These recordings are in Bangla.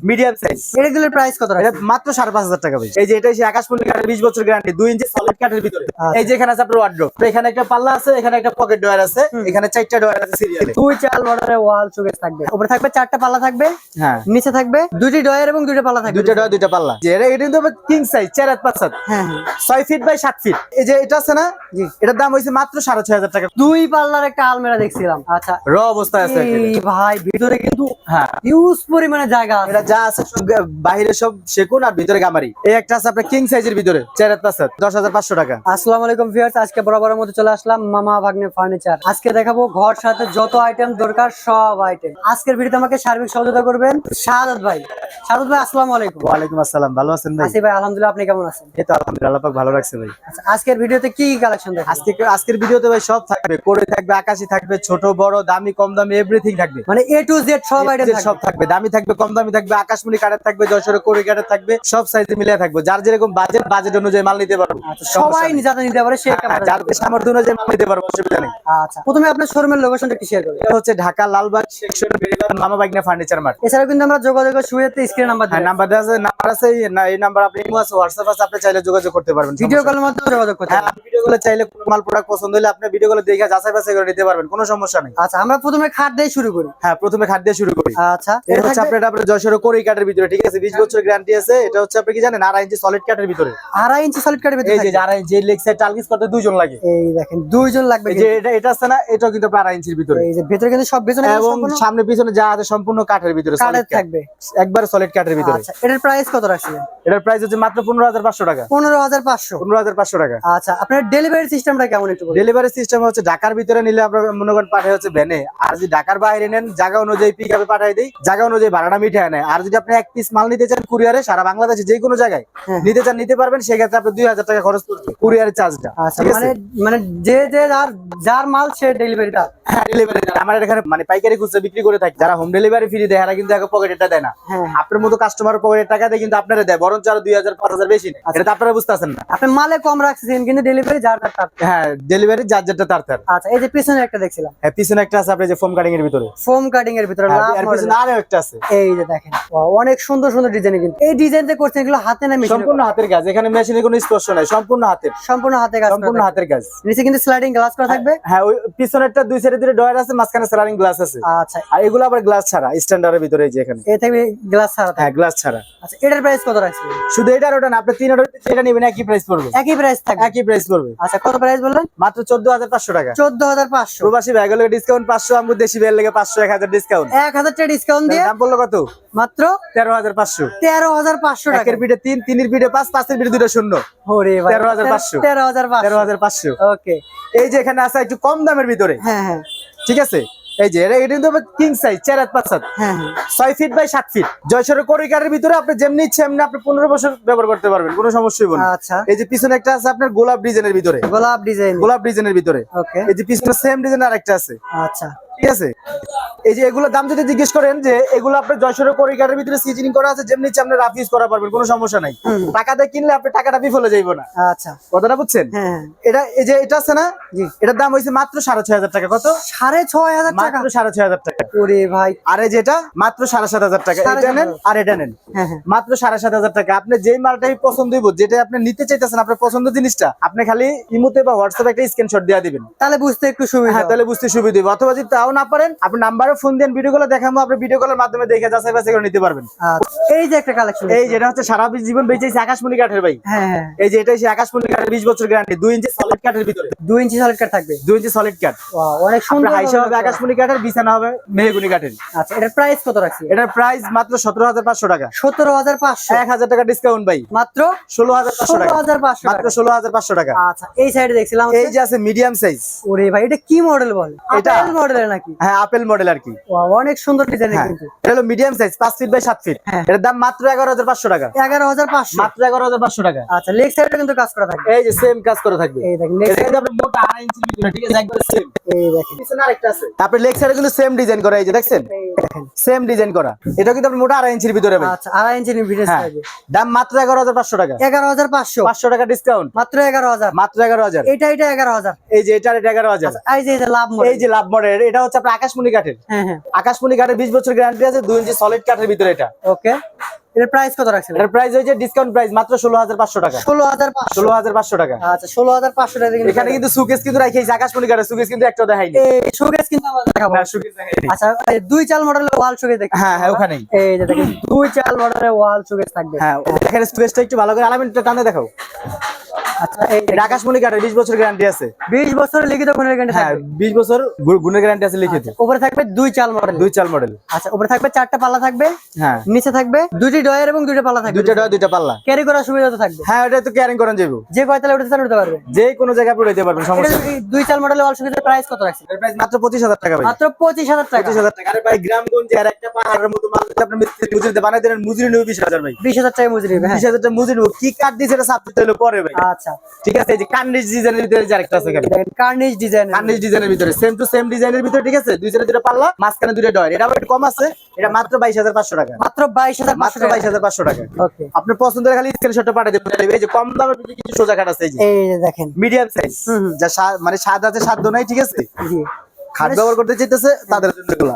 মিডিয়াম সাইজ এগুলোর প্রাইস কত এটা মাত্র সাড়ে পাঁচ হাজার টাকা এই যে এটা হচ্ছে আকাশমণি কাঠের বিশ বছর গ্যারান্টি দুই ইঞ্চি সলিড কাঠের ভিতরে। আচ্ছা। এই যে এখানে আছে আপনার ওয়ার্ড্রোপ এখানে একটা পাল্লা আছে এখানে একটা পকেট ডয়ার আছে এখানে চারটা ডয়ার আছে সিরিয়ালে দুই চাল মডেলের ওয়াল শোকেস থাকবে। উপরে থাকবে চারটা পাল্লা থাকবে হ্যাঁ। নিচে থাকবে দুটি ডয়ার এবং দুইটা পাল্লা থাকবে। দুইটা ডয়ার দুইটা পাল্লা। এটা এটা কিন্তু কিং সাইজ চার হাত পাঁচ হাত। হ্যাঁ। ছয় ফিট বাই সাত ফিট এই যে এটা আছে না এটার দাম হয়েছে মাত্র সাড়ে ছয় হাজার টাকা। দুই পাল্লার একটা আলমেরা দেখছিলাম। আচ্ছা। র অবস্থায় আছে ভাই ভিতরে কিন্তু হ্যাঁ। হিউজ পরিমাণে জায়গা আছে। যা আছে সব বাইরে সব সেকুন আর ভিতরে গামারি। এই একটা আছে আপনার কিং সাইজের ভিতরে চার হাত পাঁচ দশ হাজার পাঁচশো টাকা। আসসালামু আলাইকুম ভিউয়ার্স আজকে বরাবরের মধ্যে চলে আসলাম মামা ভাগ্নে ফার্নিচার আজকে দেখাবো ঘর সাথে যত আইটেম দরকার সব আইটেম আজকের ভিডিওতে আমাকে সার্বিক সহযোগিতা করবেন শাহাদ ভাই। ভাই আসসালামু আলাইকুম আসসালাম ভালো আছেন ভাই? আসি ভাই আলহামদুলিল্লাহ আপনি কেমন আছেন? এই তো আলহামদুলিল্লাহ পাক ভালো রাখছে ভাই। আচ্ছা আজকের ভিডিওতে কি কি কালেকশন দেখাবো? আজকে আজকের ভিডিওতে ভাই সব থাকবে করে থাকবে আকাশি থাকবে ছোট বড় দামি কম দামি এভরিথিং থাকবে। মানে এ টু জেড সব আইটেম সব থাকবে দামি থাকবে কম দামি থাকবে আকাশমণি কাঠের থাকবে যশোরের কোরি কাঠের থাকবে সব সাইজে মিলে থাকবে। যার যেরকম বাজেট বাজেট অনুযায়ী মাল নিতে পারব। আচ্ছা, সবাই যাতে নিতে পারে সেই হ্যাঁ, যার সামর্থ্য অনুযায়ী মাল নিতে পারব অসুবিধা নেই। আচ্ছা প্রথমে আপনার শোরুমের লোকেশনটা একটু শেয়ার করবেন। এটা হচ্ছে ঢাকা লালবাগ সেকশন মামা বাইকনা ফার্নিচার মার্ট এছাড়াও কিন্তু আমরা যোগাযোগের সুবিধাতে স্ক্রিন নাম্বার হ্যাঁ দিই নাম্বার আছে নাম্বার আছে এই না- এই নাম্বার আপনি ইমো আছে হোয়াটসঅ্যাপ আছে আপনি চাইলে যোগাযোগ করতে পারবেন ভিডিও কলের মাধ্যমে যোগাযোগ করতে হ্যাঁ ভিডিও কলে চাইলে কোনো মাল প্রোডাক্ট পছন্দ হলে আপনি ভিডিও কলে দেখে যাচাই বাছাই করে নিতে পারবেন কোনো সমস্যা নেই। আচ্ছা আমরা প্রথমে খাট দিয়ে শুরু করি। হ্যাঁ প্রথমে খাদ্য দিয়ে শুরু করি। আচ্ছা এটা হচ্ছে আপনার আপনার যশোরের কোরি কাঠের ভিতরে ঠিক আছে? বিশ বছর গ্যারান্টি আছে। এটা হচ্ছে আপনি কি জানেন? আড়াই ইঞ্চি সলিড কাঠের ভিতরে। আড়াই ইঞ্চি সলিড কাঠের ভিতরে এই যে থাকবে। আড়াই ইঞ্চি লেগ সাইড টার্গিস করতে দুইজন লাগে। এই দেখেন দুইজন লাগবে এই যে এটা এটা আছে না এটাও কিন্তু আড়াই ইঞ্চির ভিতরে। এই যে ভেতরে কিন্তু সব এবং সামনে পিছনে যা আছে সম্পূর্ণ কাঠের ভিতরে কাঠের থাকবে। একবার সলিড কাঠের ভিতরে। আচ্ছা এটার প্রাইস কত রাখছিলেন? এটার প্রাইস হচ্ছে মাত্র পনেরো হাজার পাঁচশো টাকা। পনেরো হাজার পাঁচশো। পনেরো হাজার পাঁচশো টাকা। আচ্ছা আপনার ডেলিভারি সিস্টেমটা কেমন একটু বলুন। ডেলিভারি সিস্টেম হচ্ছে ঢাকার ভিতরে নিলে আপনার মনে করেন পাঠায় হচ্ছে ভ্যানে আর যদি ঢাকার বাইরে নেন জায়গা অনুযায়ী পিক আপে পাঠাই দিই জায়গা অনুযায়ী ভাড়াটা মিঠায় নেয়। আর যদি আপনি এক পিস মাল নিতে চান কুরিয়ারে সারা বাংলাদেশে যে কোনো জায়গায় হ্যাঁ। নিতে চান নিতে পারবেন সেক্ষেত্রে আপনি দুই হাজার টাকা খরচ করবেন কুরিয়ারের চার্জটা মানে মানে যে যে যার যার মাল সে ডেলিভারিটা হ্যাঁ ডেলিভারি আমার এখানে মানে পাইকারি খুচরা বিক্রি করে থাকি। যারা হোম ডেলিভারি ফ্রি দেয় কিন্তু এখন পকেটটা দেয় না। হ্যাঁ আপনার মতো কাস্টমার পকেটের টাকা দেয় কিন্তু আপনারা দেয়। বরঞ্চ আরও দুই হাজার পাঁচ হাজার বেশি নেয়। এটা তো আপনারা বুঝতেছেন না। আপনি মালে কম রাখছেন কিন্তু ডেলিভারি যার তার। হ্যাঁ ডেলিভারি যার যেটা তার তার। আচ্ছা এই যে পিছনে একটা দেখছিলাম। হ্যাঁ পিছনে একটা আছে আপনার যে ফোম কাটিং এর ভিতরে। ফোম কাটিং এর ভিতরে হ্যাঁ, আর একটা আছে। এই যে দেখেন অনেক সুন্দর সুন্দর ডিজাইন কিন্তু। এই ডিজাইন যে করছেন এগুলো হাতে না মেশিনে সম্পূর্ণ হাতের কাজ। এখানে মেশিনে কোনো স্পর্শ নাই সম্পূর্ণ হাতের। সম্পূর্ণ হাতে কাজ সম্পূর্ণ হাতের কাজ। নিচে কিন্তু স্লাইডিং গ্লাস করা থাকবে। হ্যাঁ ওই পিছনেরটা দুই সাইডে দুটো ডয়ার আছে মাঝখানে স্যালারিং গ্লাস আছে। আচ্ছা। আর এগুলো আবার গ্লাস ছাড়া স্ট্যান্ডার্ডের ভিতরে এই যে এখানে। এ থাকবে গ্লাস ছাড়া হ্যাঁ গ্লাস ছাড়া। আচ্ছা এটার প্রাইস কত রাখছেন? শুধু এটা আর ওটা না আপনি তিন অর্ডার এটা নেবেন একই প্রাইস পড়বে। একই প্রাইস থাকবে। একই প্রাইস পড়বে। আচ্ছা কত প্রাইস বললেন? মাত্র চোদ্দ হাজার পাঁচশো টাকা। চোদ্দ হাজার পাঁচশো। প্রবাসী ব্যাগের ডিসকাউন্ট পাঁচশো আমগো দেশি ব্যাগের লেগে পাঁচশো এক হাজার ডিসকাউন্ট এক হাজার টাকা ডিসকাউন্ট দিয়ে দাম পড়ল কত? মাত্র তেরো হাজার পাঁচশো। তেরো হাজার পাঁচশো টাকা। এর পিঠে তিন তিনের পিঠে পাঁচ পাঁচের পিঠে দুটো শূন্য। ওরে ভাই 13,500 তেরো হাজার পাঁচশো। তেরো হাজার পাঁচশো। ওকে। এই যে এখানে আছে একটু কম দামের ভিতরে। হ্যাঁ হ্যাঁ। ঠিক আছে? এই যে এটা এটা কিন্তু কিং সাইজ চার হাত পাঁচ হাত। হ্যাঁ। ছয় ফিট বাই সাত ফিট জয়সরের করিকারের ভিতরে আপনি যেমনি ইচ্ছে এমনি আপনি পনেরো বছর ব্যবহার করতে পারবেন কোনো সমস্যা হবে না। আচ্ছা। এই যে পিছনে একটা আছে আপনার গোলাপ ডিজাইনের ভিতরে। গোলাপ ডিজাইন গোলাপ ডিজাইনের ভিতরে। ওকে এই যে পিছনে সেম ডিজাইন আর একটা আছে। আচ্ছা। ঠিক আছে? এই যে এগুলোর দাম যদি জিজ্ঞেস করেন যে এগুলো আপনার জয়সরের করিকারের ভিতরে সিজনিং করা আছে যেমনি ইচ্ছে আপনি রাফ ইউজ করা পারবেন কোনো সমস্যা নাই। টাকা দিয়ে কিনলে আপনি টাকাটা বিফলে যাইব না। আচ্ছা। কথাটা বুঝছেন? হ্যাঁ হ্যাঁ। এটা এই যে এটা আছে না জি। এটার দাম হয়েছে মাত্র সাড়ে ছয় হাজার টাকা। কত? সাড়ে ছয় হাজার টাকা? মাত্র সাড়ে ছয় হাজার টাকা। ওরে ভাই। আর এই যেটা মাত্র সাড়ে সাত হাজার টাকা। এটা নেন আর এটা নেন। হ্যাঁ হ্যাঁ। মাত্র সাড়ে সাত হাজার টাকা। আপনি যেই মালটাই পছন্দ হইব যেটা আপনি নিতে চাইতেছেন আপনার পছন্দ জিনিসটা আপনি খালি ইমোতে বা হোয়াটসঅ্যাপে একটা স্ক্রিনশট দিয়ে দিবেন। তাহলে বুঝতে একটু সুবিধা হ্যাঁ তাহলে বুঝতে সুবিধা হবে অথবা যদি তাও না পারেন আপনি নাম্বারে ফোন দেন ভিডিও গুলো দেখাবো আপনি ভিডিও কলের মাধ্যমে দেখে যাচাই বাছাই করে নিতে পারবেন। আচ্ছা এই যে একটা কালেকশন এই যেটা হচ্ছে সারা জীবন বেঁচেছে আকাশমণি কাঠের ভাই। হ্যাঁ হ্যাঁ। এই যে এটা হচ্ছে আকাশমণি কাঠের বিশ বছর গ্যারান্টি দুই ইঞ্চি সলিড কাঠের ভিতরে। দুই ইঞ্চি সলিড কাঠ থাকবে। দুই ইঞ্চি সলিড কাঠ। অনেক সুন্দর হাইসা হবে আকাশমণি কাঠের বিছানা হবে মেহগুনি কাঠের। আচ্ছা এটার প্রাইস কত রাখছি? এটার প্রাইস মাত্র সতেরো হাজার পাঁচশো টাকা। সতেরো হাজার পাঁচশো। এক হাজার টাকা ডিসকাউন্ট ভাই। মাত্র ষোলো হাজার পাঁচশো ষোলো টাকা হাজার পাঁচশো মাত্র ষোলো হাজার পাঁচশো টাকা। আচ্ছা এই সাইডে দেখছিলাম এই যে আছে মিডিয়াম সাইজ ওরে ভাই এটা কি মডেল বল? এটা- মডেল মডেলের নাকি? হ্যাঁ আপেল মডেল আর কি। অনেক সুন্দর ডিজাইন হ্যাঁ কিন্তু। এটা হলো মিডিয়াম সাইজ পাঁচ ফিট বাই সাত ফিট। এটার দাম মাত্র এগারো হাজার পাঁচশো টাকা। এগারো হাজার পাঁচশো। মাত্র এগারো হাজার পাঁচশো টাকা। আচ্ছা লেগ সাইডে কিন্তু কাজ করা থাকবে। এই যে সেম কাজ করে থাকবে। এই দেখেন মোটা আড়াই ইঞ্চির ভিতরে, ঠিক আছে? একবারে same। এই দেখেন। পিছনে আরেকটা আছে। তারপরে লেগ সাইডে কিন্তু সেম ডিজাইন করা এই যে দেখেন। সেম ডিজাইন করা। এটা কিন্তু আপনার মোটা আড়াই ইঞ্চির ভিতরে আচ্ছা হ্যাঁ। থাকবে। দাম মাত্র এগারো হাজার পাঁচশো টাকা। এগারো হাজার পাঁচশো। পাঁচশো টাকা ডিসকাউন্ট মাত্র এগারো হাজার। মাত্র এগারো হাজার। এটা এটা এগারো হাজার। এই যে এটা এটা এগারো হাজার। এই যে এই যে লাভ মডেল এই যে লাভ মডেল এটা হচ্ছে আপনার আকাশমণি কাঠের। হ্যাঁ হ্যাঁ। আকাশমণি কাঠের বিশ বছর গ্যারান্টি আছে দুই ইঞ্চি সলিড কাঠের ভিতরে এটা। ওকে। এর প্রাইস কত রাখছিলেন এটার প্রাইস হয়েছে ডিসকাউন্ট প্রাইস মাত্র ষোলো হাজার পাঁচশো টাকা। ষোলো হাজার পাঁচশো। ষোলো হাজার পাঁচশো টাকা। আচ্ছা ষোলো হাজার পাঁচশো টাকা কিন্তু এখানে কিন্তু সুকেস কিন্তু রাখি আকাশমণি কাঠের সুকেস কিন্তু একটা দেখাইনি। এই কিন্তু আমরা দেখাবো। না, দেখাইনি। আচ্ছা দুই চাল মডেলের ওয়াল শোকেস দেখি হ্যাঁ হ্যাঁ ওখানেই। এই যে দেখেন দুই চাল মডেলের ওয়াল শোকেস থাকবে। হ্যাঁ এখানে সুকেসটা একটু ভালো করে আলামিনটা টানে দেখাও। আকাশমণি কাঠের বিশ বছর গ্যারান্টি আছে। বিশ বছরের লিখিত গুণের গ্যারান্টি হ্যাঁ বিশ বছর গুণের গ্যারান্টি আছে লিখিত। উপরে থাকবে দুই চাল মডেল দুই চাল মডেল আচ্ছা উপরে থাকবে চারটা পাল্লা থাকবে। হ্যাঁ। নিচে থাকবে দুইটি ডয়ার এবং দুইটা পাল্লা থাকবে। দুইটা ডয়া দুইটা পাল্লা। ক্যারি করার সুবিধা তো থাকবে। হ্যাঁ এটা তো ক্যারিং করেন যাব যে কয়তালে উঠতে চান উঠতে পারবে। যে কোনো জায়গায় আপনি উঠাইতে পারবেন সমস্যা দুই চাল মডেলের ওয়াল শোকেসের প্রাইস কত রাখছে এর প্রাইস মাত্র পঁচিশ হাজার টাকা ভাই। মাত্র পঁচিশ হাজার টাকা। পঁচিশ হাজার টাকা। আরে ভাই গ্রামগঞ্জে আর একটা পাহাড়ের মতো মাল আপনি মিস্ত্রি বানাই দেন মজুরি নেবে ভাই। টাকা হ্যাঁ। টাকা মজুরি কি কাঠ দিয়েছে এটা সাবজেক্ট হলো পরে ভাই। আচ্ছা ঠিক আছে এই যে কার্নিশ ডিজাইনের ভিতরে যে আরেকটা আছে এখানে। কার্নিশ ডিজাইন কার্নিশ ডিজাইনের ভিতরে সেম টু সেম ডিজাইনের ভিতরে ঠিক আছে? দুই জনের দুটো পাল্লা মাঝখানে দুটো ডয়ের এটা একটু কম আছে এটা মাত্র বাইশ হাজার পাঁচশো টাকা। মাত্র বাইশ হাজার মাত্র বাইশ হাজার পাঁচশো টাকা। ওকে আপনার পছন্দের খালি স্ক্রিনশটটা পাঠিয়ে দেবেন। এই যে কম দামের ভিতরে কিছু সোজা কাট আছে এই যে। এই দেখেন। Medium size. যা মানে স্বাদ আছে সাধ্য নাই ঠিক আছে? জি। খাট ব্যবহার করতে চাইতেছে তাদের জন্য এগুলা।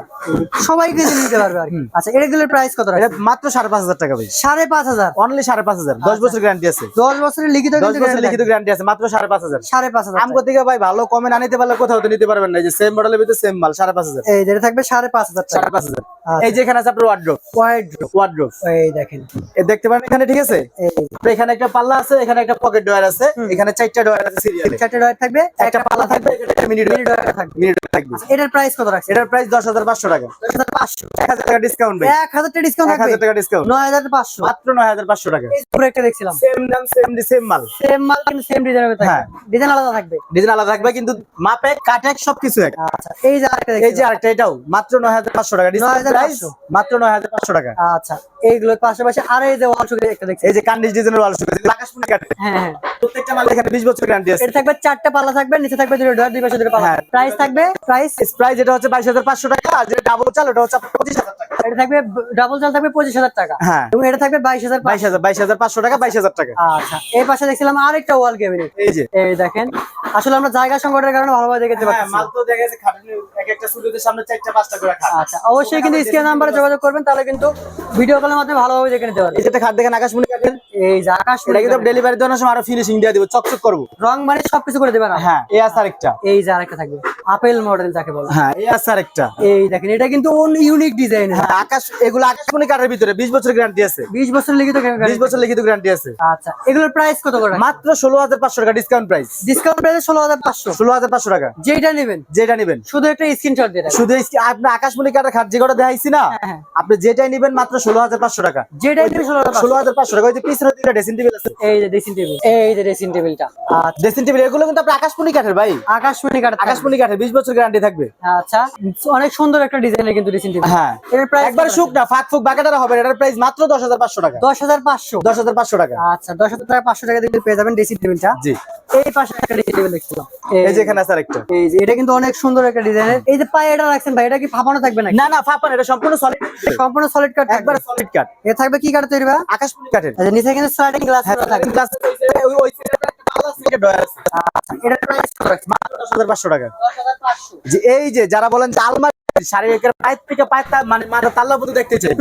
সবাই কিন্তু নিতে পারবে আর কি। আচ্ছা এগুলোর প্রাইস কত এটা মাত্র সাড়ে পাঁচ হাজার টাকা ভাই। সাড়ে পাঁচ হাজার? অনলি সাড়ে পাঁচ হাজার। দশ বছর গ্যারান্টি আছে। দশ বছরের লিখিত দশ লিখিত গ্যারান্টি আছে মাত্র সাড়ে পাঁচ হাজার। সাড়ে পাঁচ হাজার আমগো থেকে ভাই ভালো কমে না নিতে পারলে কোথাও তো নিতে পারবেন না। এই যে সেম মডেলের ভিতরে সেম মাল সাড়ে পাঁচ হাজার। এই যেটা থাকবে সাড়ে পাঁচ হাজার সাড়ে পাঁচ হাজার। আচ্ছা। এই যে এখানে আছে আপনার ওয়ার্ড্রোপ ওয়াইড ওয়ার্ড্রোপ এই দেখেন। এ দেখতে পারেন এখানে ঠিক আছে? এখানে একটা পাল্লা আছে এখানে একটা পকেট ডয়ার আছে এখানে চারটা ডয়ার আছে সিরিয়ালে চারটে ডয়ার থাকবে একটা পাল্লা থাকবে একটা মিনি মিনি ডয়ার থাকবে। মিনি ডয়ার থাকবে। এটার প্রাইস কত রাখছে এটার প্রাইস দশ হাজার পাঁচশো টাকা। দশ হাজার পাঁচশো। এক হাজার টাকা ডিসকাউন্ট ভাই। এক হাজার টাকা ডিসকাউন্ট এক থাকবে হাজার টাকা ডিসকাউন্ট নয় হাজার পাঁচশো। মাত্র নয় হাজার পাঁচশো টাকা। এই দেখছিলাম। সেম দাম সেম সেম মাল। সেম মাল কিন্তু সেম ডিজাইন হবে হ্যাঁ। থাকবে ডিজাইন আলাদা থাকবে। ডিজাইন আলাদা থাকবে কিন্তু মাপে কাটে সবকিছু এক। আচ্ছা এই যে আরেকটা এই যে আরেকটা এটাও। মাত্র নয় হাজার পাঁচশো টাকা। ডিসকাউন্ট প্রাইস মাত্র নয় হাজার পাঁচশো টাকা। আচ্ছা এইগুলোর পাশাপাশি আর এই যে ওয়াল একটা দেখছি এই যে কান্ডিস ডিজাইনের ওয়াল আকাশমণি কাটে হ্যাঁ হ্যাঁ। প্রত্যেকটা মাল এখানে বিশ বছর গ্যারান্টি আছে। এটা থাকবে চারটা পাল্লা থাকবে নিচে থাকবে দুটো ডয়ার দুই পাশে দুটো পাল্লা। হ্যাঁ। প্রাইস থাকবে প্রাইস প্রাইস প্রাইস এটা হচ্ছে বাইশ হাজার পাঁচশো টাকা আর যেটা ডাবল চাল ওটা হচ্ছে আপনার পঁচিশ হাজার টাকা। এটা থাকবে ডাবল চাল থাকবে পঁচিশ হাজার টাকা। হ্যাঁ। এবং এটা থাকবে বাইশ হাজার বাইশ হাজার বাইশ হাজার পাঁচশো টাকা বাইশ হাজার টাকা। আচ্ছা এই পাশে দেখছিলাম আরেকটা ওয়াল ক্যাবিনেট এই যে। এই দেখেন আসলে আমরা জায়গা সংকটের কারণে ভালোভাবে দেখতে হ্যাঁ, পাচ্ছি মাল তো দেখা যাচ্ছে খাটনি এক একটা স্টুডিওতে সামনে চারটা পাঁচটা করে খাট। আচ্ছা অবশ্যই কিন্তু স্ক্রিন নাম্বারে যোগাযোগ করবেন তাহলে কিন্তু ভিডিও কলের মাধ্যমে ভালোভাবে দেখে নিতে যেটা খাট দেখেন আকাশমণি কাটের এই যে আকাশ এটা কিন্তু ডেলিভারি দেওয়ার সময় আরও ফিনিশিং দিয়ে দিব চকচক করব। রং মানে সবকিছু করে দেবেন। হ্যাঁ এই আছে আরেকটা। এই যে আরেকটা থাকবে। আপেল মডেল যাকে বলে। হ্যাঁ এই আছে আরেকটা। এই দেখেন এটা কিন্তু ইউনিক ডিজাইন হ্যাঁ আকাশ এগুলো আকাশমণি কাঠের ভিতরে বিশ বছর গ্যারান্টি আছে। বিশ বছর লিখিত বিশ বছর লিখিত গ্যারান্টি আছে। আচ্ছা এগুলোর প্রাইস কত করে? মাত্র ষোলো হাজার পাঁচশো টাকা ডিসকাউন্ট প্রাইস ডিসকাউন্ট প্রাইসে ষোলো হাজার পাঁচশো। ষোলো হাজার পাঁচশো টাকা। যেটা নেবেন। যেটা নেবেন। শুধু একটা স্ক্রিনশট দিয়ে শুধু আপনি আকাশমণি কাঠের খাট যে কটা দেখাইছি না হ্যাঁ, হ্যাঁ। আপনি যেটাই নেবেন মাত্র ষোলো হাজার পাঁচশো টাকা। যেটা ষোলো হাজার পাঁচশো। টাকা ওই যে পিছনে দুইটা ড্রেসিং টেবিল আছে। এই যে ড্রেসিং টেবিল এই যে ড্রেসিং টেবিলটা আচ্ছা ড্রেসিং টেবিল এগুলো কিন্তু আপনার আকাশমণি কাঠের ভাই। আকাশমণি কাঠ আকাশমণি কাঠের বিশ বছর গ্যারান্টি থাকবে। আচ্ছা অনেক সুন্দর একটা ডিজাইনের কিন্তু ড্রেসিং টেবিল হ্যাঁ। এর প্রাইস একবার শুক না ফাঁক ফুক বাকাটারা হবে এটার প্রাইস মাত্র দশ হাজার পাঁচশো টাকা। দশ হাজার পাঁচশো। দশ হাজার পাঁচশো টাকা। আচ্ছা দশ হাজার টাকা পাঁচশো টাকা দিয়ে পেয়ে যাবেন ড্রেসিং টেবিলটা জি। এই পাশে একটা ড্রেসিং টেবিল দেখছিলাম এই যে এখানে আছে আরেকটা। এই যে এটা কিন্তু অনেক সুন্দর একটা ডিজাইনের এই যে পায়ে এটা রাখছেন ভাই এটা কি ফাঁপানো থাকবে না না ফাঁপান এটা সম্পূর্ণ সলিড সম্পূর্ণ সলিড কাঠ একবার সলিড কাট এ থাকবে কি কাঠ তৈরি বা আকাশমণি কাঠের আচ্ছা নিচে কিন্তু স্লাইডিং গ্লাস হ্যাঁ, ওই- ওই এটা প্রাইস কত? রাখছেন মাত্র দশ হাজার পাঁচশো টাকা। দশ হাজার পাঁচশো যে এই যে যারা বলেন যে আলমারি শারীরিকের পায়ের থেকে পায়ের মানে মাথা তাল্লা পর্যন্ত দেখতে চাই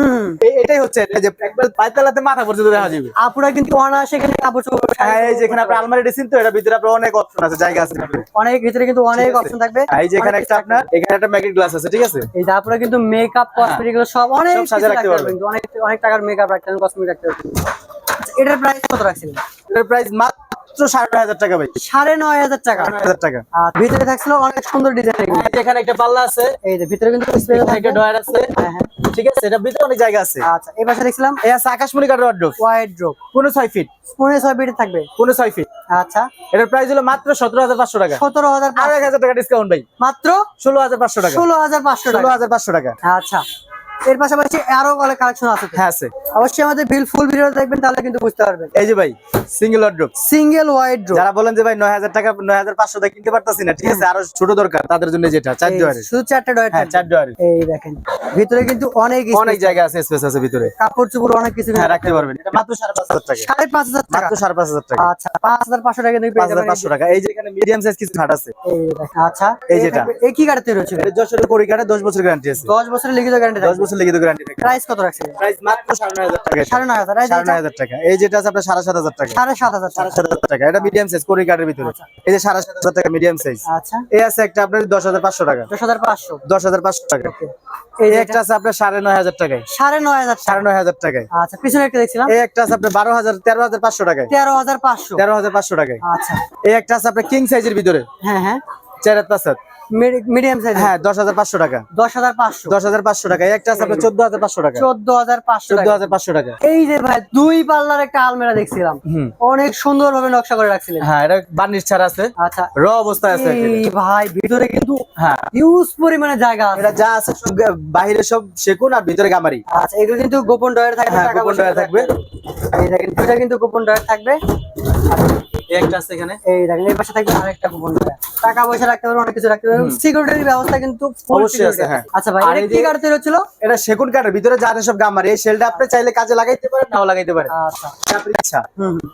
এটাই হচ্ছে যে একবার পায়ের তালাতে মাথা পর্যন্ত দেখা যাবে। আপুরা কিন্তু অনায়াসে এখানে কাপড় চোপড় হ্যাঁ এই যে আপনার আলমারি ড্রেসিং তো এটা ভিতরে আপনার অনেক অপশন আছে জায়গা আছে। অনেক ভিতরে কিন্তু অনেক অপশন থাকবে। হ্যাঁ, এই যে এখানে একটা আপনার এখানে একটা ম্যাগনেট গ্লাস আছে ঠিক আছে? এই যে আপুরা কিন্তু মেকআপ কসমেটিকগুলো সব অনেক সব কিছু রাখতে রাখতে পারবে। পারবেন। কিন্তু অনেক অনেক টাকার মেকআপ রাখতে পারবেন কসমেটিক রাখতে পারবেন এটার প্রাইস কত রাখছিলেন? এটার প্রাইস মাত্র সাড়ে নয় হাজার টাকা ভাই। সাড়ে নয় হাজার টাকা। সাড়ে হাজার টাকা। ভিতরে থাকছিল অনেক সুন্দর ডিজাইন এখানে একটা পাল্লা আছে এই যে ভিতরে কিন্তু একটা ডয়ার আছে। হ্যাঁ হ্যাঁ। ঠিক আছে এটা ভিতরে অনেক জায়গা আছে। আচ্ছা এই পাশে দেখছিলাম এই আছে আকাশমণি কাঠের ওয়ার্ড্রোপ ওয়াইড ড্রপ পনেরো ছয় ফিট পনেরো ছয় বিটে থাকবে। পনেরো ছয় ফিট আচ্ছা। এটার প্রাইস হলো মাত্র সতেরো হাজার পাঁচশো টাকা। সতেরো হাজার টাকা ডিসকাউন্ট ভাই। মাত্র ষোলো হাজার পাঁচশো টাকা। ষোলো হাজার পাঁচশো ষোলো হাজার পাঁচশো টাকা। আচ্ছা। এর পাশাপাশি আরও অনেক কালেকশন আছে হ্যাঁ আছে। অবশ্যই আমাদের বিল ফুল ভিডিও দেখবেন তাহলে কিন্তু বুঝতে পারবেন। এই যে ভাই single wardrobe single wardrobe যারা বলেন যে ভাই নয় হাজার টাকা নয় হাজার পাঁচশো টাকা কিনতে পারতাছি না ঠিক আছে আরও ছোট দরকার তাদের জন্য যেটা চার ডোয়ারের শুধু চারটে ডয়ের হ্যাঁ চার ডোয়ারের এই দেখেন ভিতরে কিন্তু অনেক অনেক জায়গা আছে স্পেস আছে ভিতরে। কাপড় চোপড় অনেক কিছু হ্যাঁ রাখতে পারবেন। এটা মাত্র সাড়ে পাঁচ হাজার টাকা। সাড়ে পাঁচ হাজার টাকা। মাত্র সাড়ে পাঁচ হাজার টাকা। আচ্ছা পাঁচ হাজার পাঁচশো টাকা দিয়ে পেয়ে যাবেন পাঁচশো টাকা। এই যে এখানে মিডিয়াম সাইজ কিছু খাট আছে। এই দেখেন, আচ্ছা। এই যেটা। এই কি গাড়ি তৈরি হচ্ছে এটা যশোরের কড়ি কাঠে দশ বছর গ্যারান্টি আছে। দশ বছরের লিখিত গ্যারান্টি দশ বছর লিখিত গ্যারান্টি থাকে প্রাইস কত রাখছে? প্রাইস মাত্র সাড়ে নয় হাজার টাকা। এই টাকা। যেটা আছে আপনার সাড়ে সাত হাজার টাকা। সাড়ে সাত হাজার সাড়ে টাকা সাত হাজার টাকা। এটা মিডিয়াম সাইজ কড়ি কাঠের ভিতরে। এই যে সাড়ে সাত হাজার টাকা মিডিয়াম সাইজ আচ্ছা। এই আছে একটা আপনার টাকা। টাকা। এই একটা আছে আপনার সাড়ে নয় হাজার টাকায়। সাড়ে নয় হাজার সাড়ে টাকা নয় হাজার টাকায়। আচ্ছা পিছনে একটা দেখছিলাম। এই একটা আছে আপনার বারো হাজার তেরো হাজার পাঁচশো টাকায়। তেরো হাজার পাঁচশো। তেরো হাজার পাঁচশো টাকায়। আচ্ছা। এই একটা আছে আপনার কিং সাইজের ভিতরে। হ্যাঁ হ্যাঁ। মিডিয়াম সাইজ হ্যাঁ দশ হাজার পাঁচশো টাকা। দশ হাজার পাঁচশো। দশ হাজার পাঁচশো টাকা। একটা আছে আপনার চোদ্দ হাজার পাঁচশো টাকা। চোদ্দ হাজার পাঁচশো চোদ্দ টাকা হাজার পাঁচশো টাকা। এই যে ভাই দুই পাল্লার একটা আলমেরা দেখছিলাম। অনেক সুন্দর ভাবে নকশা করে রাখছিলেন। হ্যাঁ এটা বার্নিশ ছাড়া আছে। আচ্ছা। র অবস্থায় আছে এই ভাই ভিতরে কিন্তু হ্যাঁ। হিউজ পরিমাণে জায়গা আছে। এটা যা আছে সব বাহিরে সব সেকুন আর ভিতরে গামারি। আচ্ছা এগুলো কিন্তু গোপন ডয়ার থাকবে হ্যাঁ, গোপন ডয়ার থাকবে। এই দেখেন দুইটা কিন্তু গোপন ডয়ার থাকবে। একটা আছে এখানে। এই দেখেন এই পাশে থাকবে আরেকটা গোপন টাকা পয়সা রাখতে পারবেন অনেক কিছু রাখতে পারবেন। সিকিউরিটির ব্যবস্থা কিন্তু full অবশ্যই আছে, হ্যাঁ। আচ্ছা ভাই এটা এই কি যে- তৈরি হচ্ছিল? এটা সেকুন কাঠের ভিতরে যা সব গামারি এই শেলটা আপনি চাইলে কাজে লাগাইতে পারেন নাও লাগাইতে পারেন। আচ্ছা। এটা আপনার ইচ্ছা। হুম হুম।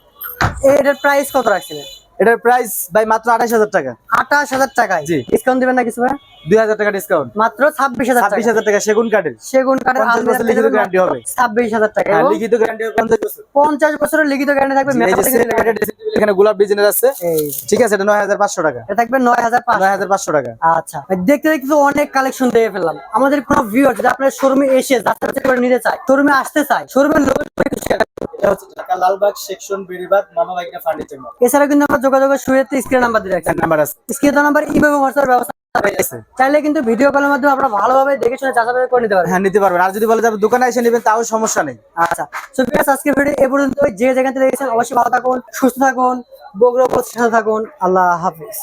এটার প্রাইস কত রাখছিলেন? এটার প্রাইস ভাই মাত্র আঠাশ হাজার টাকা। আঠাশ হাজার টাকায়? জি। ডিসকাউন্ট দিবেন না কিছু ভাই? দুই হাজার টাকা ডিসকাউন্ট মাত্র ছাব্বিশ হাজার টাকা। ছাব্বিশ হাজার টাকা সেগুন কাঠের। সেগুন কাঠের লিখিত guarantee হবে। ছাব্বিশ হাজার টাকা। হ্যাঁ লিখিত গ্যারান্টি হবে পঞ্চাশ বছর পঞ্চাশ বছরের লিখিত গ্যারান্টি থাকবে গ্যারান্টি। এখানে গোলাপ ডিজাইনের আছে। ঠিক আছে এটা নয় হাজার পাঁচশো টাকা। এটা থাকবে নয় হাজার নয় হাজার পাঁচশো টাকা। আচ্ছা দেখতে দেখতে তো অনেক কালেকশন দিয়ে ফেললাম। আমাদের কোনো ভিউয়ার যদি আপনার শোরুমে এসে বাছাই করে নিতে চায় শোরুমে আসতে চায় শোরুমের এছাড়া কিন্তু আমরা যোগাযোগের শুরুতে স্ক্রিন নাম্বার দিয়ে রাখছেন নাম্বার আছে। স্ক্রিন নাম্বার হোয়াটসঅ্যাপ ব্যবস্থা চাইলে কিন্তু ভিডিও কলের মাধ্যমে আপনারা ভালোভাবে দেখে শুনে যাচাই করে নিতে পারবেন। হ্যাঁ নিতে পারবেন। আর যদি বলে যাবে দোকানে এসে নেবেন তাও সমস্যা নেই। আচ্ছা। সো আজকে ভিডিও এ পর্যন্ত যে যেখান থেকে দেখেছেন অবশ্যই ভালো থাকুন সুস্থ থাকুন বগুড়া সাথে থাকুন। আল্লাহ হাফিজ।